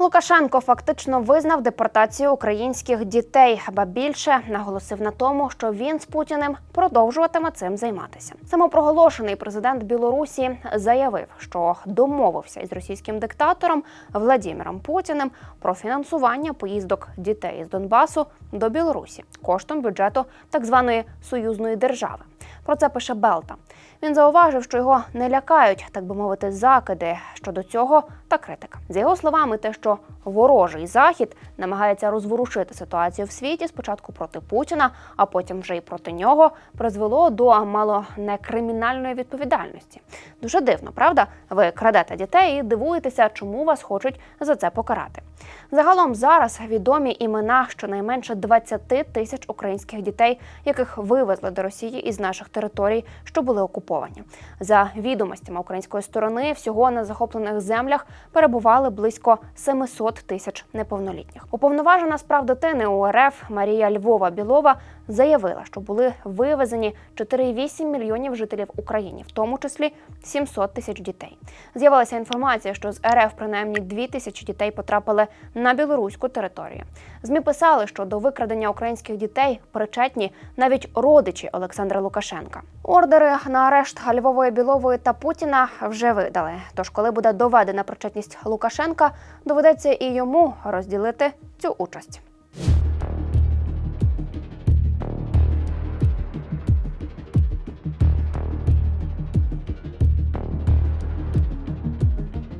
Лукашенко фактично визнав депортацію українських дітей, ба більше наголосив на тому, що він з Путіним продовжуватиме цим займатися. Самопроголошений президент Білорусі заявив, що домовився із російським диктатором Владимиром Путіним про фінансування поїздок дітей із Донбасу до Білорусі коштом бюджету так званої союзної держави. Про це пише Белта. Він зауважив, що його не лякають, так би мовити, закиди щодо цього та критика. За його словами, те, що ворожий захід намагається розворушити ситуацію в світі спочатку проти Путіна, а потім вже й проти нього, призвело до мало не кримінальної відповідальності. Дуже дивно, правда? Ви крадете дітей і дивуєтеся, чому вас хочуть за це покарати. Загалом зараз відомі імена щонайменше 20 тисяч українських дітей, яких вивезли до Росії із наших територій, що були окуповані. За відомостями української сторони, всього на захоплених землях перебували близько 700 тисяч неповнолітніх. Уповноважена з прав дитини УРФ Марія Львова Білова заявила, що були вивезені 4,8 мільйонів жителів України, в тому числі 700 тисяч дітей. З'явилася інформація, що з РФ принаймні 2 тисячі дітей потрапили на білоруську територію. Змі писали, що до викрадення українських дітей причетні навіть родичі Олександра Лукашенка. Ордери на арешт Львової Білової та Путіна вже видали. Тож, коли буде доведена причетність Лукашенка, доведеться і йому розділити цю участь.